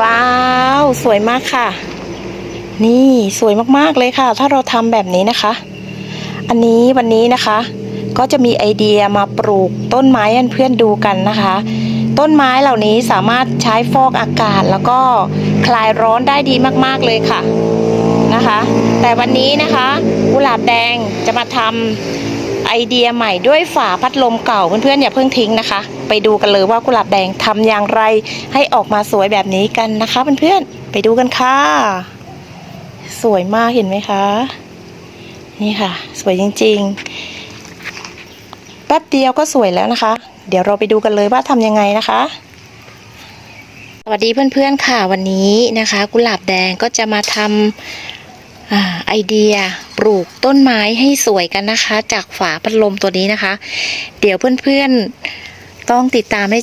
ว้าว สวยมากค่ะ นี่สวยมากๆเลยค่ะ ถ้าเราทำแบบนี้นะคะ อันนี้วันนี้นะคะ ก็จะมีไอเดียมาปลูกต้นไม้เพื่อนๆดูกันนะคะ ต้นไม้เหล่านี้สามารถใช้ฟอกอากาศแล้วก็คลายร้อนได้ดีมากๆเลยค่ะนะคะ แต่วันนี้นะคะกุหลาบแดงจะมาทำ ไอเดียใหม่ด้วยฝาพัดลมเก่าเพื่อนๆอย่าเพิ่งทิ้งนะคะ ไปดูกันเลยว่ากุหลาบแดงทำอย่างไรให้ออกมาสวยแบบนี้กันนะคะเพื่อนๆไปดูกันค่ะ สวยมากเห็นไหมคะ นี่ค่ะ สวยจริงๆ แป๊บเดียวก็สวยแล้วนะคะ เดี๋ยวเราไปดูกันเลยว่าทำยังไงนะคะสวัสดีเพื่อนๆค่ะวันนี้นะคะ กุหลาบแดงก็จะมาทำ ไอเดียปลูกต้นไม้ให้สวยกันนะคะ จากฝาพัดลมตัวนี้นะคะ เดี๋ยวเพื่อนๆต้องติดตามให้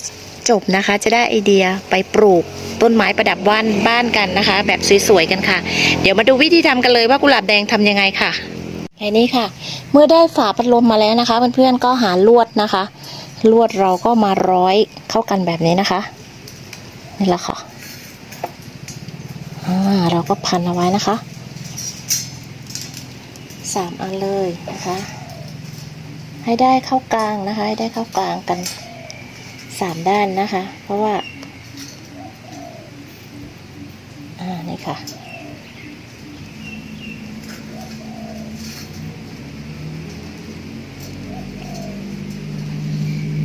จบนะคะ จะได้ไอเดียไปปลูกต้นไม้ประดับบ้านบ้านกันนะคะ แบบสวยๆกันค่ะ เดี๋ยวมาดูวิธีทำกันเลยว่ากุหลาบแดงทำยังไงค่ะไอ้นี่ค่ะ เมื่อได้ฝาพัดลมมาแล้วนะคะเพื่อนๆก็หาลวดนะคะ ลวดเราก็มาร้อยเข้ากันแบบนี้นะคะนี่แหละค่ะอ่าเราก็พันเอาไว้นะคะ สามอันเลยนะคะ ให้ได้เข้ากลางนะคะ ให้ได้เข้ากลางกันสามด้านนะคะ เพราะว่า อ่า นี่ค่ะ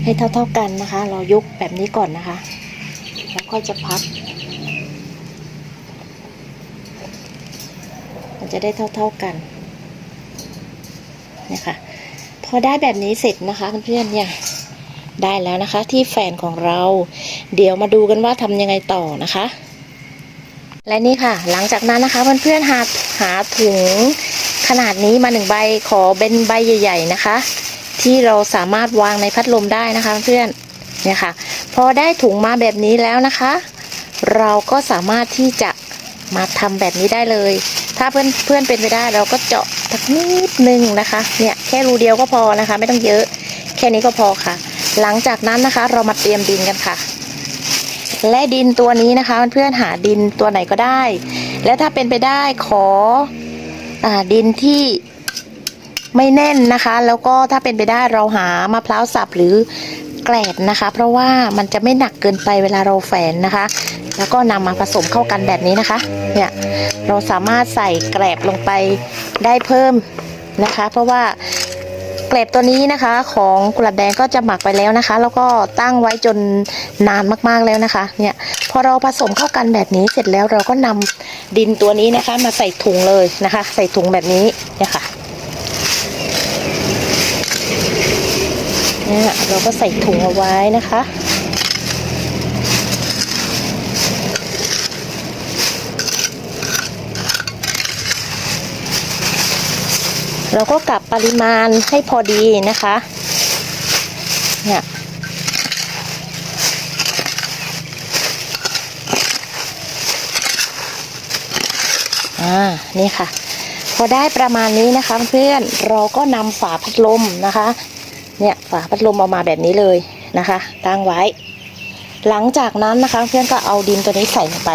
ให้เท่าๆกันนะคะ เรายกแบบนี้ก่อนนะคะ แล้วค่อยจะพับมันจะได้เท่าๆกัน เนี่ยค่ะ พอได้แบบนี้เสร็จนะคะเพื่อนๆเนี่ย ได้แล้วนะคะ ที่แฟนของเรา เดี๋ยวมาดูกันว่าทำยังไงต่อนะคะ และนี่ค่ะ หลังจากนั้นนะคะเพื่อนๆหาหาถุงขนาดนี้มาหนึ่งใบขอเป็นใบใหญ่ ๆ นะคะ ที่เราสามารถวางในพัดลมได้นะคะ เพื่อนเนี่ยค่ะ พอได้ถุงมาแบบนี้แล้วนะคะ เราก็สามารถที่จะมาทำแบบนี้ได้เลย ถ้าเพื่อนเพื่อนเป็นไปได้เราก็เจาะสักนิดนึงนะคะ เนี่ยแค่รูเดียวก็พอนะคะ ไม่ต้องเยอะ แค่นี้ก็พอค่ะ หลังจากนั้นนะคะ เรามาเตรียมดินกันค่ะ และดินตัวนี้นะคะเพื่อนๆหาดินตัวไหนก็ได้ และถ้าเป็นไปได้ขออาดินที่ไม่แน่นนะคะ แล้วก็ถ้าเป็นไปได้เราหามะพร้าวสับหรือแกลบนะคะ เพราะว่ามันจะไม่หนักเกินไปเวลาเราแฝนนะคะ แล้วก็นำมาผสมเข้ากันแบบนี้นะคะ เนี่ยเราสามารถใส่แกลบลงไปได้เพิ่มนะคะ เพราะว่าแกลบตัวนี้นะคะของกุหลาบแดงก็จะหมักไปแล้วนะคะ แล้วก็ตั้งไว้จนนานมากๆแล้วนะคะเนี่ยพอเราผสมเข้ากันแบบนี้เสร็จแล้วเราก็นำดินตัวนี้นะคะมาใส่ถุงเลยนะคะ ใส่ถุงแบบนี้เนี่ยค่ะเนี่ยเราก็ใส่ถุงเอาไว้นะคะ เราก็กลับปริมาณให้พอดีนะคะเนี่ยอ่านี่ค่ะ พอได้ประมาณนี้นะคะเพื่อนเราก็นำฝาพัดลมนะคะเนี่ยฝาพัดลมเอามาแบบนี้เลยนะคะ ตั้งไว้ หลังจากนั้นนะคะเพื่อนก็เอาดินตัวนี้ใส่ลงไป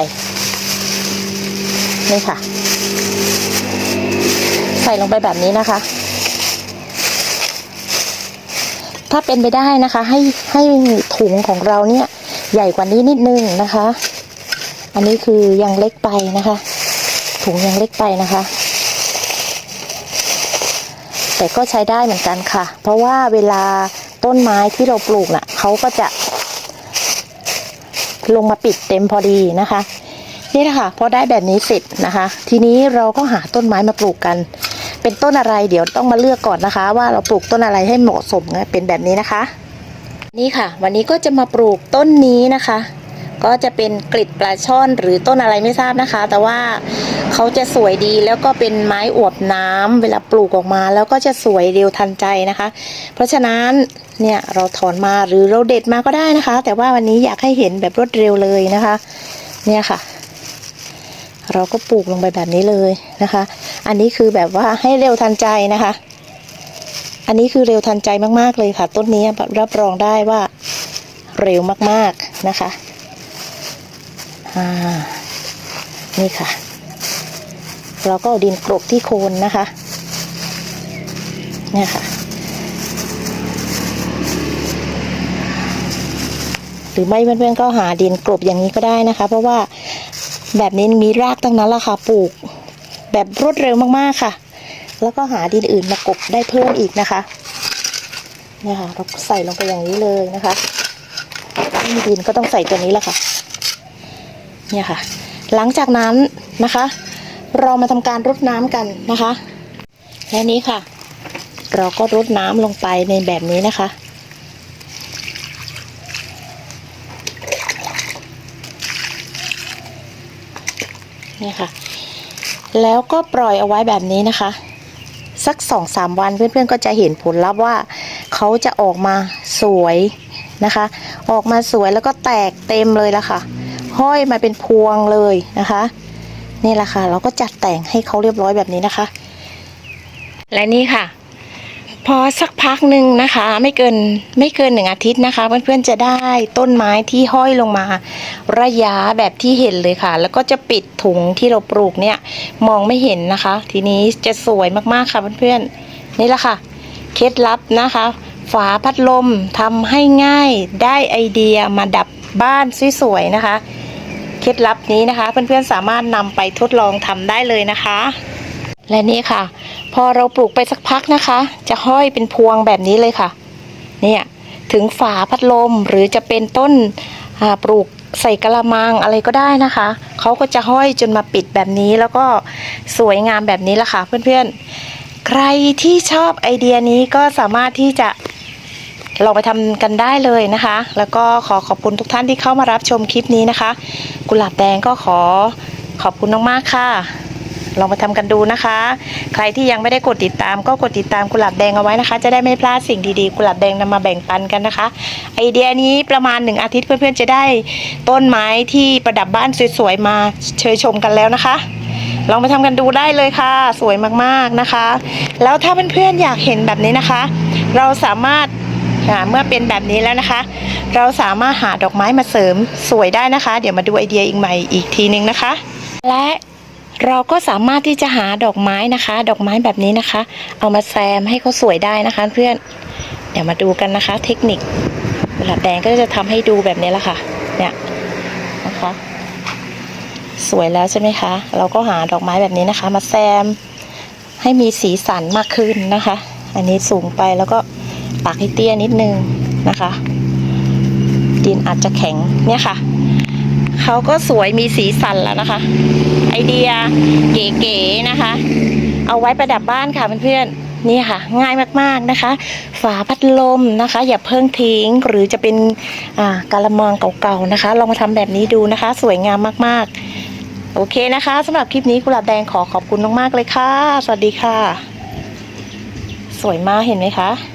นี่ค่ะ ใส่ลงไปแบบนี้นะคะ ถ้าเป็นไปได้นะคะ ให้ให้ถุงของเราเนี่ยใหญ่กว่านี้นิดนึงนะคะ อันนี้คือยังเล็กไปนะคะ ถุงยังเล็กไปนะคะ แต่ก็ใช้ได้เหมือนกันค่ะ เพราะว่าเวลาต้นไม้ที่เราปลูกน่ะเขาก็จะ ลงมาปิดเต็มพอดีนะคะนี่แหละคะพอได้แบบนี้เสร็จนะคะ ทีนี้เราก็หาต้นไม้มาปลูกกัน เป็นต้นอะไรเดี๋ยวต้องมาเลือกก่อนนะคะ ว่าเราปลูกต้นอะไรให้เหมาะสมเป็นแบบนี้นะคะ นี่ค่ะ วันนี้ก็จะมาปลูกต้นนี้นะคะ ก็จะเป็นกลิดปลาช่อนหรือต้นอะไรไม่ทราบนะคะ แต่ว่าเขาจะสวยดีแล้วก็เป็นไม้อวบน้ำเวลาปลูกออกมา แล้วก็จะสวยเร็วทันใจนะคะ เพราะฉะนั้นเนี่ยเราถอนมาหรือเราเด็ดมาก็ได้นะคะ แต่ว่าวันนี้อยากให้เห็นแบบรวดเร็วเลยนะคะ เนี่ยค่ะ เราก็ปลูกลงไปแบบนี้เลยนะคะ อันนี้คือแบบว่าให้เร็วทันใจนะคะ อันนี้คือเร็วทันใจมากๆเลยค่ะ ต้นนี้รับรองได้ว่าเร็วมากๆนะคะอ่านี่ค่ะ เราก็เอาดินกลบที่โคนนะคะเนี่ยค่ะ หรือไม่เพื่อนๆก็หาดินกลบอย่างนี้ก็ได้นะคะ เพราะว่าแบบนี้มีรากตั้งนั้นละค่ะปลูก แบบรวดเร็วมากๆค่ะ แล้วก็หาดินอื่นมากบได้เพิ่มอีกนะคะเนี่ยค่ะเราใส่ลงไปอย่างนี้เลยนะคะไม่มีดินก็ต้องใส่ตัวนี้แหละค่ะ เนี่ยค่ะ หลังจากนั้นนะคะ เรามาทำการรดน้ำกันนะคะและนี้ค่ะ เราก็รดน้ำลงไปในแบบนี้นะคะเนี่ยค่ะ แล้วก็ปล่อยเอาไว้แบบนี้นะคะ สักสองสามวันเพื่อนๆก็จะเห็นผลลัพธ์ว่าเขาจะออกมาสวยนะคะ ออกมาสวยแล้วก็แตกเต็มเลยละค่ะ ห้อยมาเป็นพวงเลยนะคะนี่แหละค่ะ เราก็จัดแต่งให้เขาเรียบร้อยแบบนี้นะคะ และนี่ค่ะ พอสักพักหนึ่งนะคะ ไม่เกินไม่เกินหนึ่งอาทิตย์นะคะ เพื่อนๆจะได้ต้นไม้ที่ห้อยลงมา ระยะแบบที่เห็นเลยค่ะ แล้วก็จะปิด ถุงที่เราปลูกเนี่ยมองไม่เห็นนะคะ ทีนี้จะสวยมากๆค่ะเพื่อนๆนี่แหละค่ะ เคล็ดลับนะคะ ฝาพัดลมทำให้ง่ายได้ไอเดียมาดับบ้านสวยๆนะคะ เคล็ดลับนี้นะคะ เพื่อนๆสามารถนำไปทดลองทำได้เลยนะคะ และนี่ค่ะ พอเราปลูกไปสักพักนะคะ จะห้อยเป็นพวงแบบนี้เลยค่ะ เนี่ยถึงฝาพัดลมหรือจะเป็นต้นปลูกใส่กระมังอะไรก็ได้นะคะ เขาก็จะห้อยจนมาปิดแบบนี้ แล้วก็สวยงามแบบนี้ละค่ะเพื่อนๆ ใครที่ชอบไอเดียนี้ก็สามารถที่จะลองไปทำกันได้เลยนะคะ แล้วก็ขอขอบคุณทุกท่านที่เข้ามารับชมคลิปนี้นะคะ กุหลาบแดงก็ขอขอบคุณมากๆค่ะ ลองมาทำกันดูนะคะ ใครที่ยังไม่ได้กดติดตามก็กดติดตามกุหลาบแดงเอาไว้นะคะ จะได้ไม่พลาดสิ่งดีๆกุหลาบแดงนำมาแบ่งปันกันนะคะ ไอเดียนี้ประมาณหนึ่งอาทิตย์เพื่อนๆจะได้ต้นไม้ที่ประดับบ้านสวยๆมาเชยชมกันแล้วนะคะ ลองไปทำกันดูได้เลยค่ะ สวยมากๆนะคะ แล้วถ้าเพื่อนๆอยากเห็นแบบนี้นะคะ เราสามารถเมื่อเป็นแบบนี้แล้วนะคะ เราสามารถหาดอกไม้มาเสริมสวยได้นะคะ เดี๋ยวมาดูไอเดียอีกใหม่อีกทีนึงนะคะ และ เราก็สามารถที่จะหาดอกไม้นะคะ ดอกไม้แบบนี้นะคะ เอามาแซมให้เขาสวยได้นะคะ เพื่อนเดี๋ยวมาดูกันนะคะ เทคนิคกุหลาบแดงก็จะทำให้ดูแบบนี้ละค่ะ เนี่ยนะคะ สวยแล้วใช่ไหมคะ เราก็หาดอกไม้แบบนี้นะคะ มาแซมให้มีสีสันมากขึ้นนะคะ อันนี้สูงไปแล้วก็ปักให้เตี้ยนิดนึงนะคะ ดินอาจจะแข็งเนี่ยค่ะ เขาก็สวยมีสีสันแล้วนะคะ ไอเดียเก๋ๆนะคะ เอาไว้ประดับบ้านค่ะเพื่อนๆนี่ค่ะ ง่ายมากๆนะคะ ฝาพัดลมนะคะ อย่าเพิ่งทิ้งหรือจะเป็นอ่าละมังเก่าๆนะคะ ลองมาทำแบบนี้ดูนะคะ สวยงามมากๆ โอเคนะคะสำหรับคลิปนี้กุหลาบแดงขอขอบคุณมากๆเลยค่ะ สวัสดีค่ะ สวยมากเห็นไหมคะ